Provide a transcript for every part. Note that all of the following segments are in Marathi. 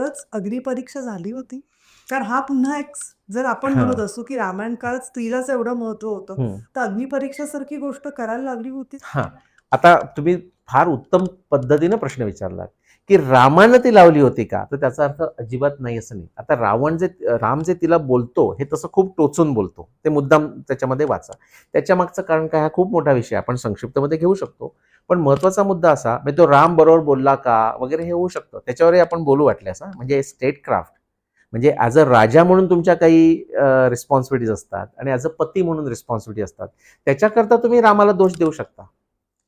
खरंच अग्निपरीक्षा झाली होती. कारण हा पुन्हा एक जर आपण हा. म्हणत असू की रामायण काळात स्त्रीलाच एवढं महत्त्व होतं हम्म. तर अग्निपरीक्षासारखी गोष्ट करायला लागली होती. हा. आता तुम्ही फार उत्तम पद्धतीने प्रश्न विचारलात की रामानं ती लावली होती का? तर त्याचा अर्थ अजिबात नाही असं नाही. आता रावण जे राम जे तिला बोलतो हे तसं खूप टोचून बोलतो. ते मुद्दाम त्याच्यामध्ये वाचा. त्याच्या मागचं कारण काय? हा खूप मोठा विषय. आपण संक्षिप्तमध्ये घेऊ शकतो. पण महत्त्वाचा मुद्दा असा म्हणजे तो राम बरोबर बोलला का वगैरे हे होऊ शकतं. त्याच्यावरही आपण बोलू वाटल्यास म्हणजे स्टेट क्राफ्ट. म्हणजे ॲज अ राजा म्हणून तुमच्या काही रिस्पॉन्सिबिलिटीज असतात आणि ॲज अ पती म्हणून रिस्पॉन्सिबिलिटी असतात. त्याच्याकरता तुम्ही रामाला दोष देऊ शकता.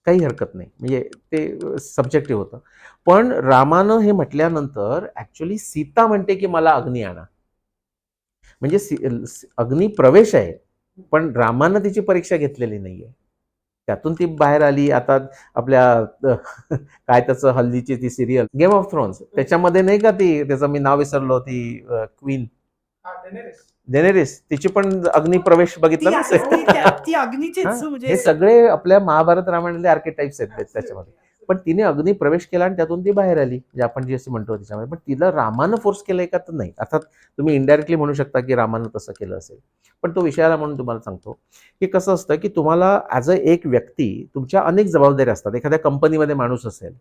काही हरकत नाही. म्हणजे ते सब्जेक्टिव्ह होतं. पण रामानं हे म्हटल्यानंतर ॲक्च्युली सीता म्हणते की मला अग्नी आणा. म्हणजे सी- अग्नी प्रवेश आहे पण रामानं तिची परीक्षा घेतलेली नाहीये. त्यातून ती बाहेर आली. आता आपल्या काय त्याचं हल्लीची ती सिरियल गेम ऑफ थ्रोन्स त्याच्यामध्ये नाही का ती त्याचं मी नाव विसरलो ती क्वीन डेनेरिस तिची पण अग्नी प्रवेश बघितला ना? हा, म्हणजे हे सगळे आपल्या महाभारत रामायणातले आर्किटाईप्स आहेत त्याच्यामध्ये. पण तिने अग्नी प्रवेश केला आणि त्यातून ती बाहेर आली म्हणजे आपण जी अशी म्हणतो त्याच्यामध्ये पण तिला रामानं फोर्स केलंय का तर नाही. अर्थात तुम्ही इनडायरेक्टली म्हणू शकता की रामानं तसं केलं असेल. पण तो विषयाला म्हणून तुम्हाला सांगतो की कसं असतं की तुम्हाला ॲज अ एक व्यक्ती तुमच्या अनेक जबाबदाऱ्या असतात. एखाद्या कंपनीमध्ये माणूस असेल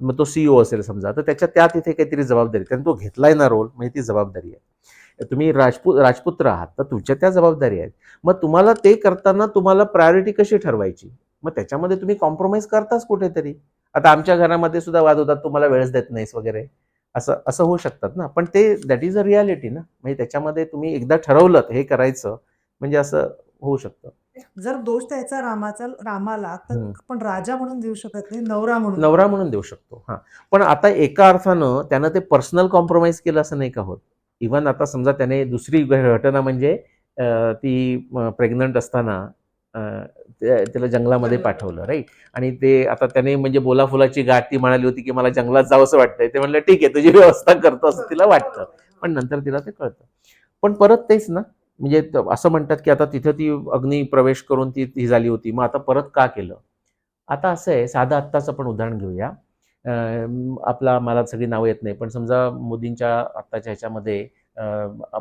मग तो सीईओ असेल समजा तर त्याच्या त्या तिथे काहीतरी जबाबदारी त्याने तो घेतलाय ना रोल म्हणजे ती जबाबदारी आहे. तुम्ही राजपूत राजपुत्र आहात तर तुमच्या त्या जबाबदारी आहेत. मग तुम्हाला ते करताना तुम्हाला प्रायोरिटी कशी ठरवायची? मग त्याच्यामध्ये तुम्ही कॉम्प्रोमाइज करताच कुठेतरी. आता आमच्या घरामध्ये सुद्धा वाद होतात तुम्हाला वेळच देत नाहीस वगैरे. असं असं होऊ शकतात ना. पण ते दॅट इज अ रियालिटी ना. म्हणजे त्याच्यामध्ये तुम्ही एकदा ठरवलं हे करायचं म्हणजे असं होऊ शकतं. जर दोष द्यायचा रामाचा रामाला तर. आपण राजा म्हणून देऊ शकत नाही नवरा म्हणून. नवरा म्हणून देऊ शकतो हां. पण आता एका अर्थानं त्यानं ते पर्सनल कॉम्प्रोमाइज केलं असं नाही का होत? इव्हन आता समजा त्याने दुसरी घटना म्हणजे ती प्रेग्नंट असताना त्याला जंगलामध्ये पाठवलं राईट आणि ते आता त्याने म्हणजे बोला फुलाची गाठ ती म्हणाली होती की मला जंगलात जावं असं वाटतंय. ते म्हणलं ठीक आहे तुझी व्यवस्था करतो असं तिला वाटतं. पण नंतर तिला ते कळतं. पण परत तेच ना म्हणजे असं म्हणतात की आता तिथं ती अग्नी प्रवेश करून ती ही झाली होती. मग आता परत का केलं? आता असं आहे साधं आत्ताच आपण उदाहरण घेऊया. आपला मला सगळी नावं येत नाही पण समजा मोदींच्या आत्ताच्या ह्याच्यामध्ये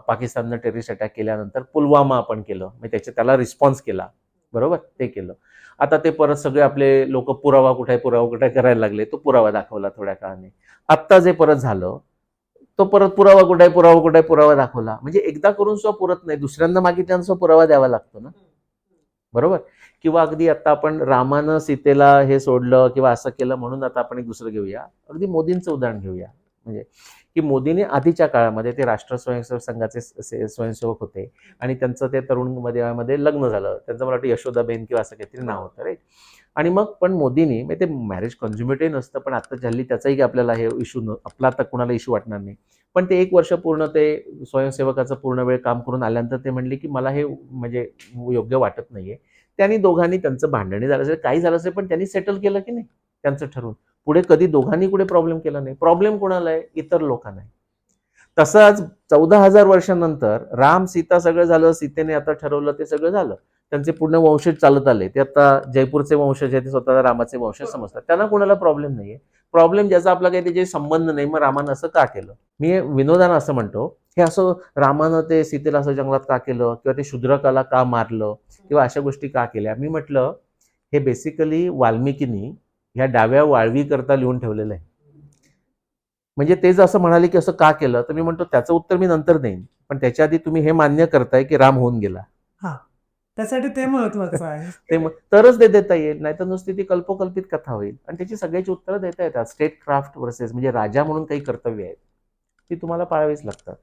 पाकिस्ताननं टेररिस्ट अटॅक केल्यानंतर पुलवामा आपण केलं. म्हणजे त्याच्या त्याला रिस्पॉन्स केला. बरोबर? ते केलं. आता ते परत सगळे आपले लोक पुरावा कुठे पुरावा कुठे करायला लागले तो पुरावा दाखवला थोड्या काळाने. आत्ता जे परत झालं तो परत पुरावा कुठे पुरावा कुठे पुरावा दाखवला. म्हणजे एकदा करून सुद्धा पुरत नाही. दुसऱ्यांदा मागितल्यानं सुद्धा पुरावा द्यावा लागतो ना? बरोबर? किंवा अगदी आता आपण रामानं सीतेला हे सोडलं किंवा असं केलं म्हणून आता आपण एक दुसरं घेऊया. अगदी मोदींचं उदाहरण घेऊया. म्हणजे की मोदींनी आधीच्या काळामध्ये ते राष्ट्र स्वयंसेवक संघाचे स्वयंसेवक होते आणि त्यांचं ते तरुणमध्ये मध्ये लग्न झालं. त्यांचं मला वाटतं यशोदाबेन किंवा असं काहीतरी नाव होतं राईट आणि मग पण मोदींनी म्हणजे ते मॅरेज कन्झ्युमेटही नसतं पण आता हल्ली त्याचाही की आपल्याला हे इश्यू न आपला आता कुणाला इश्यू वाटणार नाही. पण ते एक वर्ष पूर्ण ते स्वयंसेवकाचं पूर्ण वेळ काम करून आल्यानंतर ते म्हणले की मला हे म्हणजे योग्य वाटत नाहीये. त्यांनी दोघांनी त्यांचं भांडणी झालं असेल काही झालं असेल पण त्यांनी सेटल केलं की नाही? त्यांचं ठरवून. पुढे कधी दोघांनी कुठे प्रॉब्लेम केला नाही. प्रॉब्लेम कोणाला आहे? इतर लोकांना आहे. तसंच चौदा हजार वर्षानंतर राम सीता सगळं झालं सीतेने आता ठरवलं ते सगळं झालं. त्यांचे पूर्ण वंशज चालत आले. ते आता जयपूरचे वंशज आहे ते स्वतःला रामाचे वंशज समजतात. त्यांना कोणाला प्रॉब्लेम नाहीये. प्रॉब्लेम ज्याचा आपला काही त्याचे संबंध नाही. मग रामानं असं का केलं? मी विनोदानं असं म्हणतो हे असं रामानं ते सीतेला असं जंगलात का केलं? किंवा ते शूद्रकाला का मारलं? किंवा अशा गोष्टी का केल्या? मी म्हटलं हे बेसिकली वाल्मिकीनी ह्या डाव्या वाळवी करता लिहून ठेवलेलं आहे. म्हणजे ते जर असं म्हणाले की असं का केलं तर मी म्हणतो त्याचं उत्तर मी नंतर देईन. पण त्याच्या आधी तुम्ही हे मान्य करताय की राम होऊन गेला. त्यासाठी ते महत्वाचं आहे. ते तरच ते देता येईल नाहीतर नुसती ती कल्पोकल्पित कथा होईल. आणि त्याची सगळ्याची उत्तरं देता येतात. स्टेट क्राफ्ट वर्सेस म्हणजे राजा म्हणून काही कर्तव्य आहेत. ती तुम्हाला पाळावीच लागतात.